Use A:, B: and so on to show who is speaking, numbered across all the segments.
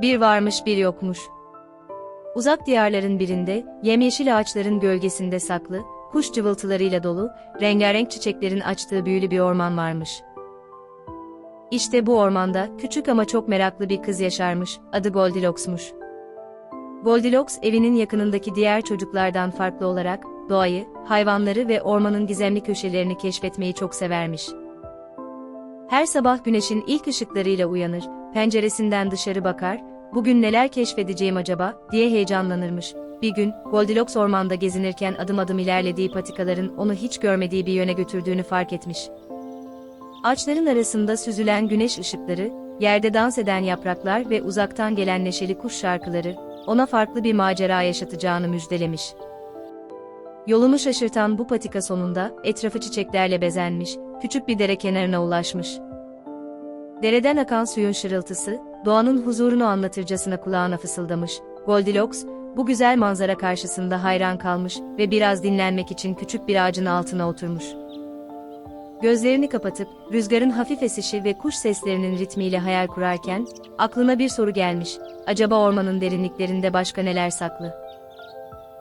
A: Bir varmış bir yokmuş. Uzak diyarların birinde, yemyeşil ağaçların gölgesinde saklı, kuş cıvıltılarıyla dolu, rengarenk çiçeklerin açtığı büyülü bir orman varmış. İşte bu ormanda, küçük ama çok meraklı bir kız yaşarmış, adı Goldilocks'muş. Goldilocks evinin yakınındaki diğer çocuklardan farklı olarak, doğayı, hayvanları ve ormanın gizemli köşelerini keşfetmeyi çok severmiş. Her sabah güneşin ilk ışıklarıyla uyanır, penceresinden dışarı bakar, bugün neler keşfedeceğim acaba, diye heyecanlanırmış. Bir gün, Goldilocks ormanda gezinirken adım adım ilerlediği patikaların onu hiç görmediği bir yöne götürdüğünü fark etmiş. Ağaçların arasında süzülen güneş ışıkları, yerde dans eden yapraklar ve uzaktan gelen neşeli kuş şarkıları, ona farklı bir macera yaşatacağını müjdelemiş. Yolunu şaşırtan bu patika sonunda, etrafı çiçeklerle bezenmiş, küçük bir dere kenarına ulaşmış. Dereden akan suyun şırıltısı, doğanın huzurunu anlatırcasına kulağına fısıldamış. Goldilocks, bu güzel manzara karşısında hayran kalmış ve biraz dinlenmek için küçük bir ağacın altına oturmuş. Gözlerini kapatıp, rüzgarın hafif esişi ve kuş seslerinin ritmiyle hayal kurarken, aklına bir soru gelmiş, acaba ormanın derinliklerinde başka neler saklı?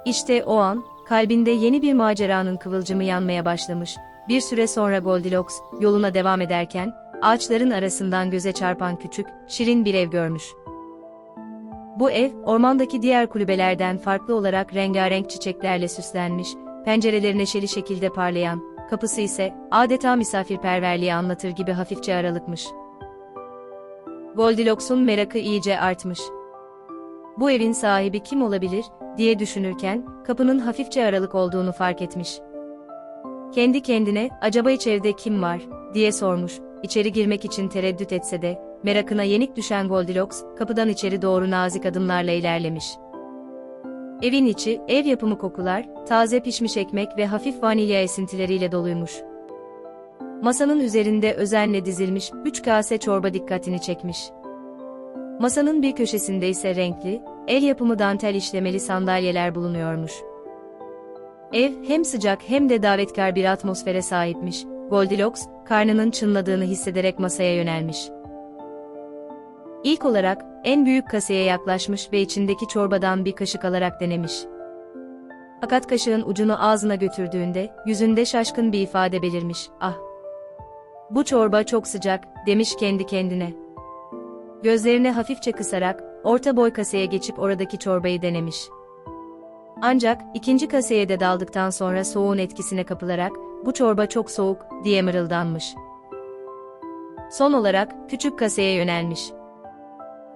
A: İşte o an, kalbinde yeni bir maceranın kıvılcımı yanmaya başlamış, bir süre sonra Goldilocks, yoluna devam ederken, ağaçların arasından göze çarpan küçük, şirin bir ev görmüş. Bu ev, ormandaki diğer kulübelerden farklı olarak rengarenk çiçeklerle süslenmiş, pencereleri neşeli şekilde parlayan, kapısı ise adeta misafirperverliği anlatır gibi hafifçe aralıkmış. Goldilocks'un merakı iyice artmış. Bu evin sahibi kim olabilir, diye düşünürken, kapının hafifçe aralık olduğunu fark etmiş. Kendi kendine, acaba içeride kim var, diye sormuş, İçeri girmek için tereddüt etse de, merakına yenik düşen Goldilocks, kapıdan içeri doğru nazik adımlarla ilerlemiş. Evin içi, ev yapımı kokular, taze pişmiş ekmek ve hafif vanilya esintileriyle doluymuş. Masanın üzerinde özenle dizilmiş üç kase çorba dikkatini çekmiş. Masanın bir köşesinde ise renkli, el yapımı dantel işlemeli sandalyeler bulunuyormuş. Ev hem sıcak hem de davetkar bir atmosfere sahipmiş. Goldilocks, karnının çınladığını hissederek masaya yönelmiş. İlk olarak, en büyük kaseye yaklaşmış ve içindeki çorbadan bir kaşık alarak denemiş. Fakat kaşığın ucunu ağzına götürdüğünde, yüzünde şaşkın bir ifade belirmiş, ah! Bu çorba çok sıcak, demiş kendi kendine. Gözlerini hafifçe kısarak, orta boy kaseye geçip oradaki çorbayı denemiş. Ancak, ikinci kaseye de daldıktan sonra soğuğun etkisine kapılarak, bu çorba çok soğuk, diye mırıldanmış. Son olarak, küçük kaseye yönelmiş.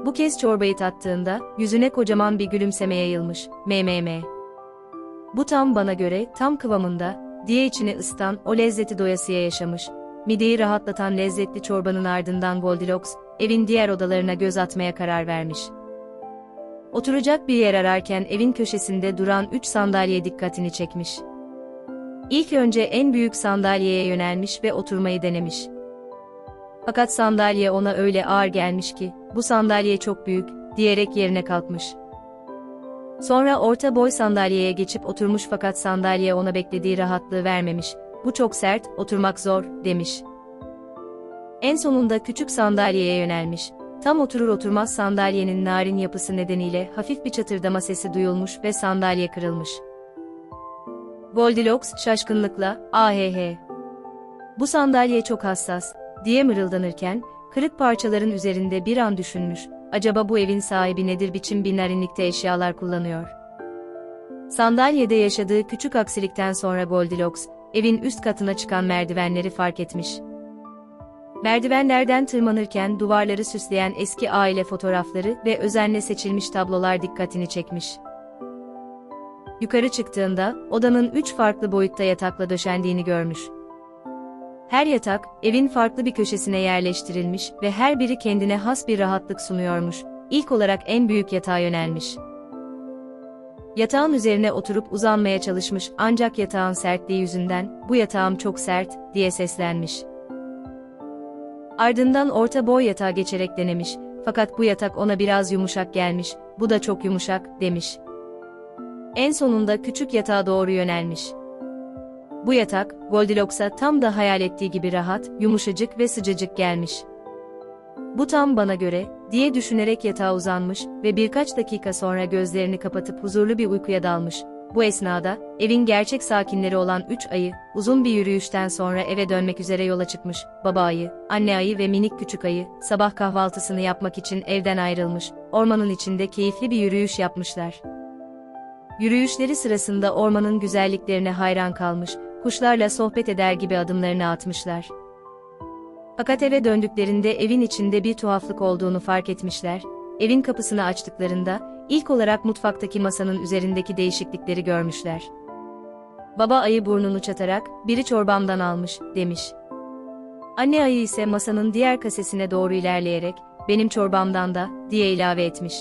A: Bu kez çorbayı tattığında, yüzüne kocaman bir gülümseme yayılmış, MMM. Bu tam bana göre, tam kıvamında, diye içine ısıtan, o lezzeti doyasıya yaşamış. Mideyi rahatlatan lezzetli çorbanın ardından Goldilocks, evin diğer odalarına göz atmaya karar vermiş. Oturacak bir yer ararken evin köşesinde duran üç sandalye dikkatini çekmiş. İlk önce en büyük sandalyeye yönelmiş ve oturmayı denemiş. Fakat sandalye ona öyle ağır gelmiş ki, bu sandalye çok büyük, diyerek yerine kalkmış. Sonra orta boy sandalyeye geçip oturmuş fakat sandalye ona beklediği rahatlığı vermemiş. Bu çok sert, oturmak zor, demiş. En sonunda küçük sandalyeye yönelmiş. Tam oturur oturmaz sandalyenin narin yapısı nedeniyle hafif bir çatırdama sesi duyulmuş ve sandalye kırılmış. Goldilocks şaşkınlıkla, ahehe. Bu sandalye çok hassas, diye mırıldanırken, kırık parçaların üzerinde bir an düşünmüş, acaba bu evin sahibi nedir biçim bir eşyalar kullanıyor. Sandalyede yaşadığı küçük aksilikten sonra Goldilocks, evin üst katına çıkan merdivenleri fark etmiş. Merdivenlerden tırmanırken duvarları süsleyen eski aile fotoğrafları ve özenle seçilmiş tablolar dikkatini çekmiş. Yukarı çıktığında, odanın üç farklı boyutta yatakla döşendiğini görmüş. Her yatak, evin farklı bir köşesine yerleştirilmiş ve her biri kendine has bir rahatlık sunuyormuş. İlk olarak en büyük yatağa yönelmiş. Yatağın üzerine oturup uzanmaya çalışmış ancak yatağın sertliği yüzünden, bu yatağım çok sert, diye seslenmiş. Ardından orta boy yatağa geçerek denemiş, fakat bu yatak ona biraz yumuşak gelmiş, bu da çok yumuşak, demiş. En sonunda küçük yatağa doğru yönelmiş. Bu yatak, Goldilocks'a tam da hayal ettiği gibi rahat, yumuşacık ve sıcacık gelmiş. Bu tam bana göre, diye düşünerek yatağa uzanmış ve birkaç dakika sonra gözlerini kapatıp huzurlu bir uykuya dalmış. Bu esnada, evin gerçek sakinleri olan üç ayı, uzun bir yürüyüşten sonra eve dönmek üzere yola çıkmış. Baba ayı, anne ayı ve minik küçük ayı, sabah kahvaltısını yapmak için evden ayrılmış. Ormanın içinde keyifli bir yürüyüş yapmışlar. Yürüyüşleri sırasında ormanın güzelliklerine hayran kalmış, kuşlarla sohbet eder gibi adımlarını atmışlar. Fakat eve döndüklerinde evin içinde bir tuhaflık olduğunu fark etmişler. Evin kapısını açtıklarında, ilk olarak mutfaktaki masanın üzerindeki değişiklikleri görmüşler. Baba ayı burnunu çatarak, biri çorbamdan almış, demiş. Anne ayı ise masanın diğer kasesine doğru ilerleyerek, benim çorbamdan da, diye ilave etmiş.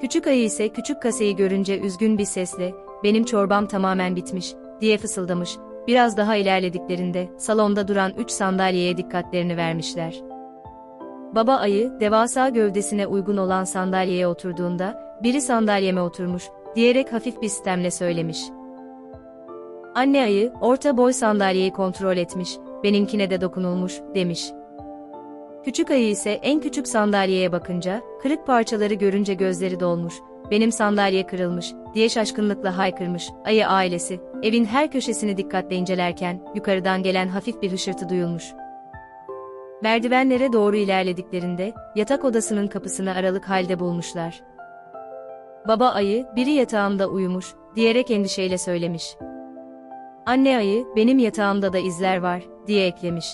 A: Küçük ayı ise küçük kaseyi görünce üzgün bir sesle, benim çorbam tamamen bitmiş, diye fısıldamış. Biraz daha ilerlediklerinde, salonda duran üç sandalyeye dikkatlerini vermişler. Baba ayı, devasa gövdesine uygun olan sandalyeye oturduğunda, biri sandalyeme oturmuş, diyerek hafif bir sistemle söylemiş. Anne ayı, orta boy sandalyeyi kontrol etmiş, benimkine de dokunulmuş, demiş. Küçük ayı ise en küçük sandalyeye bakınca, kırık parçaları görünce gözleri dolmuş, benim sandalye kırılmış, diye şaşkınlıkla haykırmış. Ayı ailesi, evin her köşesini dikkatle incelerken, yukarıdan gelen hafif bir hışırtı duyulmuş. Merdivenlere doğru ilerlediklerinde, yatak odasının kapısını aralık halde bulmuşlar. Baba ayı, biri yatağımda uyumuş, diyerek endişeyle söylemiş. Anne ayı, benim yatağımda da izler var, diye eklemiş.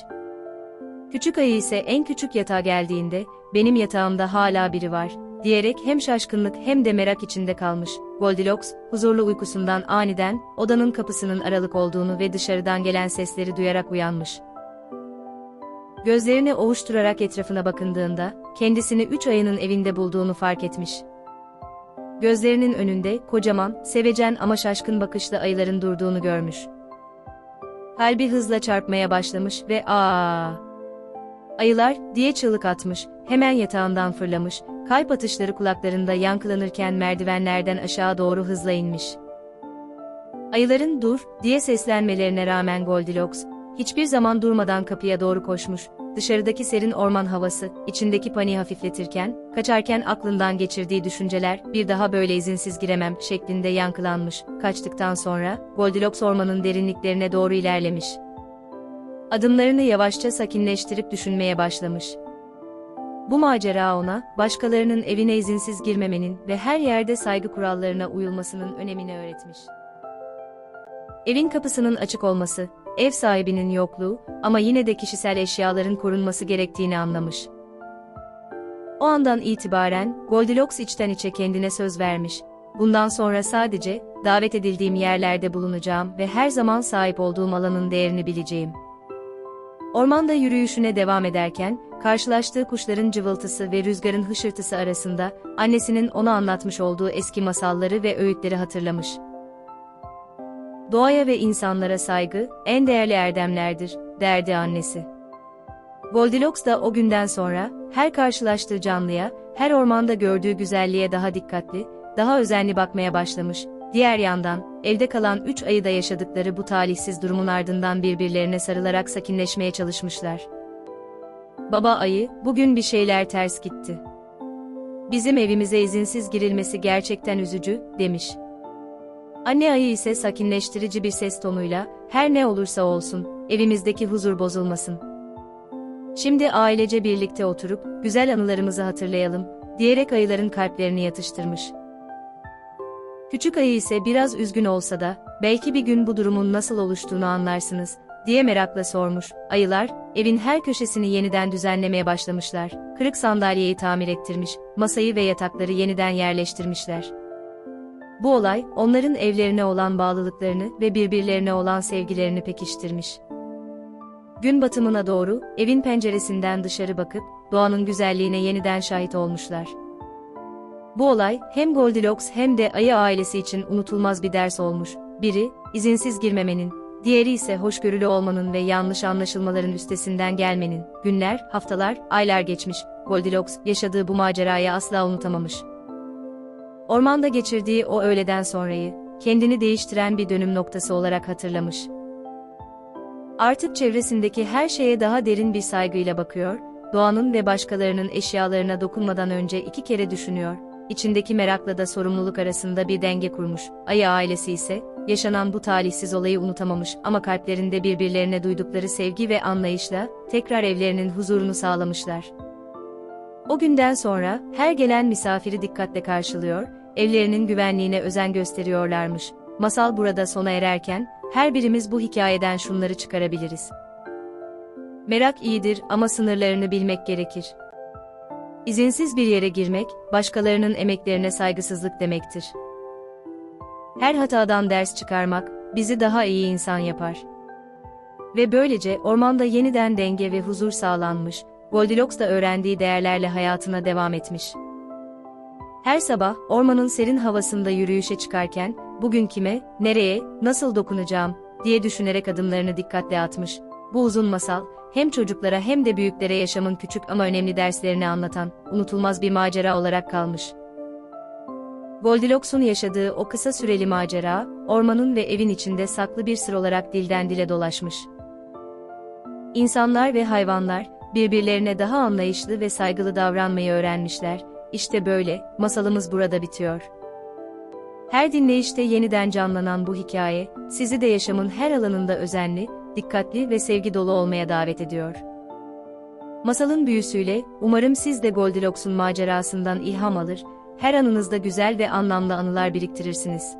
A: Küçük ayı ise en küçük yatağa geldiğinde, benim yatağımda hala biri var, diyerek hem şaşkınlık hem de merak içinde kalmış. Goldilocks, huzurlu uykusundan aniden, odanın kapısının aralık olduğunu ve dışarıdan gelen sesleri duyarak uyanmış. Gözlerini ovuşturarak etrafına bakındığında, kendisini üç ayının evinde bulduğunu fark etmiş. Gözlerinin önünde, kocaman, sevecen ama şaşkın bakışlı ayıların durduğunu görmüş. Kalbi hızla çarpmaya başlamış ve aa Ayılar, diye çığlık atmış, hemen yatağından fırlamış, kalp atışları kulaklarında yankılanırken merdivenlerden aşağı doğru hızla inmiş. Ayıların dur, diye seslenmelerine rağmen Goldilocks, hiçbir zaman durmadan kapıya doğru koşmuş, dışarıdaki serin orman havası, içindeki paniği hafifletirken, kaçarken aklından geçirdiği düşünceler, bir daha böyle izinsiz giremem, şeklinde yankılanmış. Kaçtıktan sonra, Goldilocks ormanın derinliklerine doğru ilerlemiş. Adımlarını yavaşça sakinleştirip düşünmeye başlamış. Bu macera ona, başkalarının evine izinsiz girmemenin ve her yerde saygı kurallarına uyulmasının önemini öğretmiş. Evin kapısının açık olması, ev sahibinin yokluğu ama yine de kişisel eşyaların korunması gerektiğini anlamış. O andan itibaren Goldilocks içten içe kendine söz vermiş. Bundan sonra sadece davet edildiğim yerlerde bulunacağım ve her zaman sahip olduğum alanın değerini bileceğim. Ormanda yürüyüşüne devam ederken, karşılaştığı kuşların cıvıltısı ve rüzgarın hışırtısı arasında, annesinin ona anlatmış olduğu eski masalları ve öğütleri hatırlamış. Doğaya ve insanlara saygı, en değerli erdemlerdir, derdi annesi. Goldilocks da o günden sonra, her karşılaştığı canlıya, her ormanda gördüğü güzelliğe daha dikkatli, daha özenli bakmaya başlamış, Diğer yandan, evde kalan üç ayı yaşadıkları bu talihsiz durumun ardından birbirlerine sarılarak sakinleşmeye çalışmışlar. Baba ayı, bugün bir şeyler ters gitti. Bizim evimize izinsiz girilmesi gerçekten üzücü, demiş. Anne ayı ise sakinleştirici bir ses tonuyla, her ne olursa olsun, evimizdeki huzur bozulmasın. Şimdi ailece birlikte oturup, güzel anılarımızı hatırlayalım, diyerek ayıların kalplerini yatıştırmış. Küçük ayı ise biraz üzgün olsa da, belki bir gün bu durumun nasıl oluştuğunu anlarsınız, diye merakla sormuş. Ayılar, evin her köşesini yeniden düzenlemeye başlamışlar. Kırık sandalyeyi tamir ettirmiş, masayı ve yatakları yeniden yerleştirmişler. Bu olay, onların evlerine olan bağlılıklarını ve birbirlerine olan sevgilerini pekiştirmiş. Gün batımına doğru, evin penceresinden dışarı bakıp, doğanın güzelliğine yeniden şahit olmuşlar. Bu olay, hem Goldilocks hem de ayı ailesi için unutulmaz bir ders olmuş. Biri, izinsiz girmemenin, diğeri ise hoşgörülü olmanın ve yanlış anlaşılmaların üstesinden gelmenin. Günler, haftalar, aylar geçmiş. Goldilocks, yaşadığı bu macerayı asla unutamamış. Ormanda geçirdiği o öğleden sonrayı, kendini değiştiren bir dönüm noktası olarak hatırlamış. Artık çevresindeki her şeye daha derin bir saygıyla bakıyor, doğanın ve başkalarının eşyalarına dokunmadan önce iki kere düşünüyor. İçindeki merakla da sorumluluk arasında bir denge kurmuş. Ayı ailesi ise, yaşanan bu talihsiz olayı unutamamış ama kalplerinde birbirlerine duydukları sevgi ve anlayışla, tekrar evlerinin huzurunu sağlamışlar. O günden sonra, her gelen misafiri dikkatle karşılıyor, evlerinin güvenliğine özen gösteriyorlarmış. Masal burada sona ererken, her birimiz bu hikayeden şunları çıkarabiliriz. Merak iyidir ama sınırlarını bilmek gerekir. İzinsiz bir yere girmek, başkalarının emeklerine saygısızlık demektir. Her hatadan ders çıkarmak, bizi daha iyi insan yapar. Ve böylece ormanda yeniden denge ve huzur sağlanmış, Goldilocks da öğrendiği değerlerle hayatına devam etmiş. Her sabah, ormanın serin havasında yürüyüşe çıkarken, bugün kime, nereye, nasıl dokunacağım, diye düşünerek adımlarını dikkatle atmış. Bu uzun masal, hem çocuklara hem de büyüklere yaşamın küçük ama önemli derslerini anlatan, unutulmaz bir macera olarak kalmış. Goldilocks'un yaşadığı o kısa süreli macera, ormanın ve evin içinde saklı bir sır olarak dilden dile dolaşmış. İnsanlar ve hayvanlar, birbirlerine daha anlayışlı ve saygılı davranmayı öğrenmişler, işte böyle, masalımız burada bitiyor. Her dinleyişte yeniden canlanan bu hikaye, sizi de yaşamın her alanında özenli, dikkatli ve sevgi dolu olmaya davet ediyor. Masalın büyüsüyle, umarım siz de Goldilocks'un macerasından ilham alır, her anınızda güzel ve anlamlı anılar biriktirirsiniz.